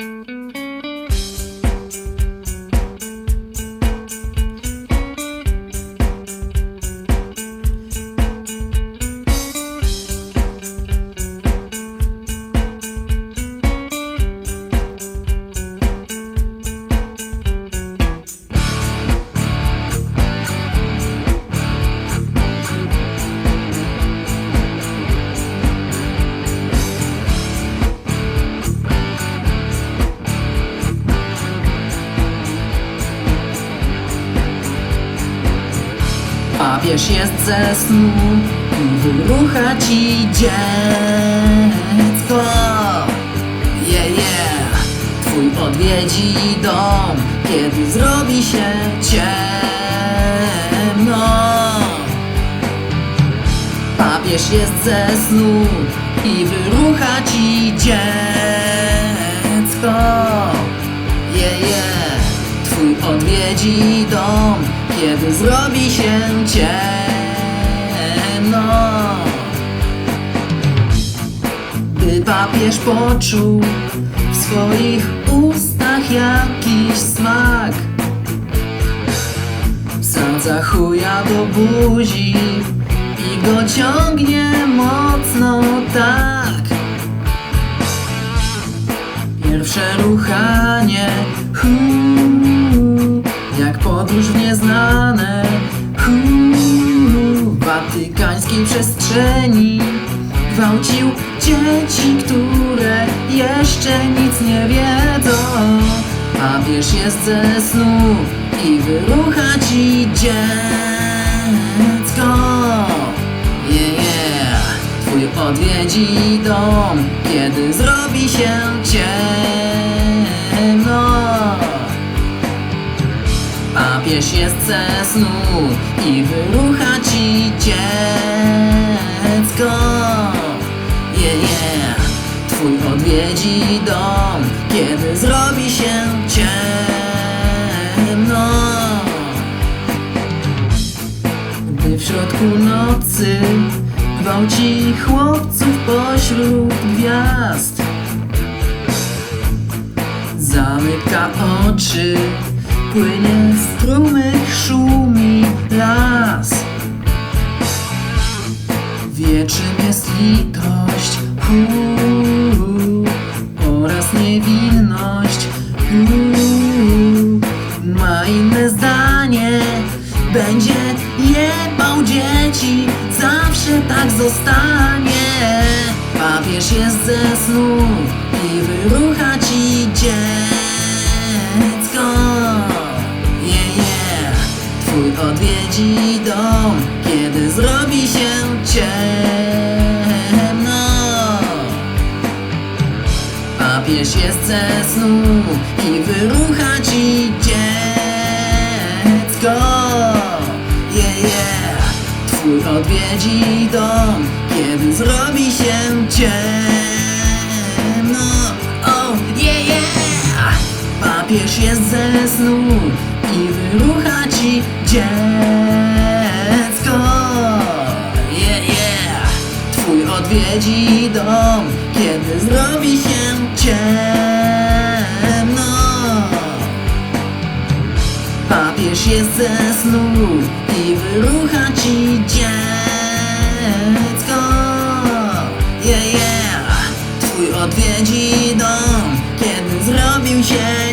Música Papież jest ze snu wyrucha ci dziecko. Je, je, twój odwiedzi dom, kiedy zrobi się ciemno. Papież jest ze snu i wyrucha ci dziecko. Je, je, twój odwiedzi dom, kiedy zrobi się ciemno. By papież poczuł w swoich ustach jakiś smak. Wsadza chuja do buzi i go ciągnie mocno tak. Pierwsze ruchanie, w nieznane, hu, w watykańskiej przestrzeni gwałcił dzieci, które jeszcze nic nie wiedzą. Papież jest ze snu i wyrucha ci dziecko. Yeah, yeah. Twój odwiedzi dom, kiedy zrobi się ciemno. Papież jest ze snu i wyrucha ci dziecko. Yeah, yeah. Twój odwiedzi dom, kiedy zrobi się ciemno. Gdy w środku nocy gwałci chłopców pośród gwiazd Zamyka oczy, płynie strumyk, szumi las. Wie czym jest litość oraz niewinność Ma inne zdanie, będzie jebał dzieci, zawsze tak zostanie. Papież jest ze snu i wyrucha ci dziecko odwiedzi dom, kiedy zrobi się ciemno. Papież jest ze snu i wyrucha ci dziecko. Yeah, yeah, twój odwiedzi dom, kiedy zrobi się ciemno. Oh, yeah, yeah. Papież jest ze snu i wyrucha ci dziecko. Yeah, yeah. Twój odwiedzi dom, kiedy zrobi się ciemno. Papież jest ze snu i wyrucha ci dziecko. Yeah, yeah. Twój odwiedzi dom, kiedy zrobił się